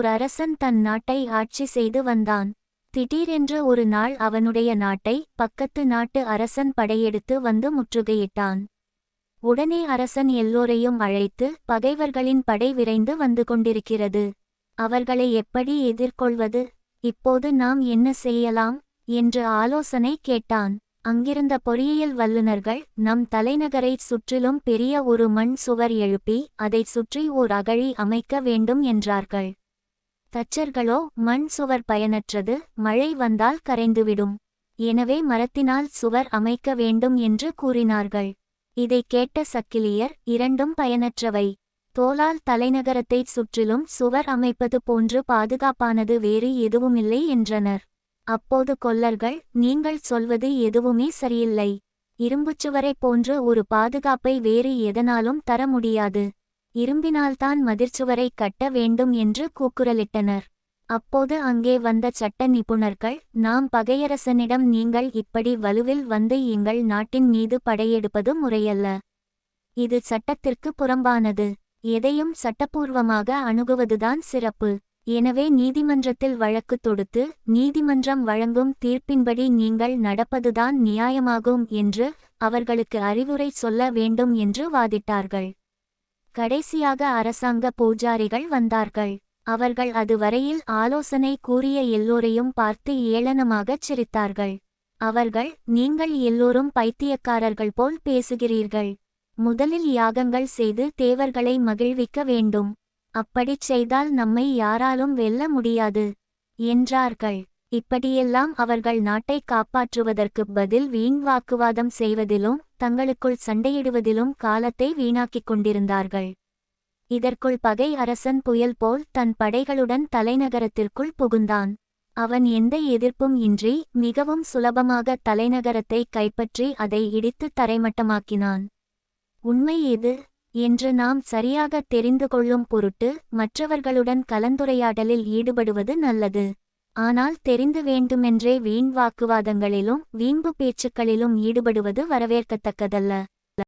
ஓர் அரசன் தன் நாட்டை ஆட்சி செய்து வந்தான். திடீரென்று ஒரு நாள் அவனுடைய நாட்டை பக்கத்து நாட்டு அரசன் படையெடுத்து வந்து முற்றுகையிட்டான். உடனே அரசன் எல்லோரையும் அழைத்து பகைவர்களின் படை விரைந்து வந்து கொண்டிருக்கிறது. அவர்களை எப்படி எதிர்கொள்வது? இப்போது நாம் என்ன செய்யலாம்? என்று ஆலோசனை கேட்டான். அங்கிருந்த பொறியியல் வல்லுநர்கள் நம் தலைநகரைச் சுற்றிலும் பெரிய ஒரு மண் சுவர் எழுப்பி அதைச் சுற்றி ஓர் அகழி அமைக்க வேண்டும் என்றார்கள். தச்சர்களோ மண் சுவர் பயனற்றது மழை வந்தால் கரைந்துவிடும். எனவே மரத்தினால் சுவர் அமைக்க வேண்டும் என்று கூறினார்கள். இதைக் கேட்ட சக்கிலியர் இரண்டும் பயனற்றவை. தோலால் தலைநகரத்தைச் சுற்றிலும் சுவர் அமைப்பது போன்று பாதுகாப்பானது வேறு எதுவுமில்லை என்றனர். அப்போது கொல்லர்கள் நீங்கள் சொல்வது எதுவுமே சரியில்லை. இரும்புச்சுவரைப் போன்று ஒரு பாதுகாப்பை வேறு எதனாலும் தர முடியாது. இரும்பினால்தான் மதிர்ச்சுவரை கட்ட வேண்டும் என்று கூக்குரலிட்டனர். அப்போது அங்கே வந்த சட்ட நிபுணர்கள் நாம் பகையரசனிடம் நீங்கள் இப்படி வலுவில் வந்து எங்கள் நாட்டின் மீது படையெடுப்பது முறையல்ல. இது சட்டத்திற்கு புறம்பானது. எதையும் சட்டப்பூர்வமாக அணுகுவதுதான் சிறப்பு. எனவே நீதிமன்றத்தில் வழக்கு தொடுத்து நீதிமன்றம் வழங்கும் தீர்ப்பின்படி நீங்கள் நடப்பதுதான் நியாயமாகும் என்று அவர்களுக்கு அறிவுரை சொல்ல வேண்டும் என்று வாதிட்டார்கள். கடைசியாக அரசாங்க பூஜாரிகள் வந்தார்கள். அவர்கள் அதுவரையில் ஆலோசனை கூறிய எல்லோரையும் பார்த்து ஏளனமாகச் சிரித்தார்கள். அவர்கள் நீங்கள் எல்லோரும் பைத்தியக்காரர்கள் போல் பேசுகிறீர்கள். முதலில் யாகங்கள் செய்து தேவர்களை மகிழ்விக்க வேண்டும். அப்படிச் செய்தால் நம்மை யாராலும் வெல்ல முடியாது என்றார்கள். இப்படியெல்லாம் அவர்கள் நாட்டை காப்பாற்றுவதற்குப் பதில் வீண் வாக்குவாதம் செய்வதிலும் தங்களுக்குள் சண்டையிடுவதிலும் காலத்தை வீணாக்கிக் கொண்டிருந்தார்கள். இதற்குள் பகை அரசன் புயல் போல் தன் படைகளுடன் தலைநகரத்திற்குள் புகுந்தான். அவன் எந்த எதிர்ப்பும் இன்றி மிகவும் சுலபமாக தலைநகரத்தை கைப்பற்றி அதை இடித்து தரைமட்டமாக்கினான். உண்மை எது? என்று நாம் சரியாக தெரிந்து கொள்ளும் பொருட்டு மற்றவர்களுடன் கலந்துரையாடலில் ஈடுபடுவது நல்லது. ஆனால் தெரிந்து வேண்டுமென்றே வீண் வாக்குவாதங்களிலும் வீம்பு பேச்சுக்களிலும் ஈடுபடுவது வரவேற்கத்தக்கதல்ல.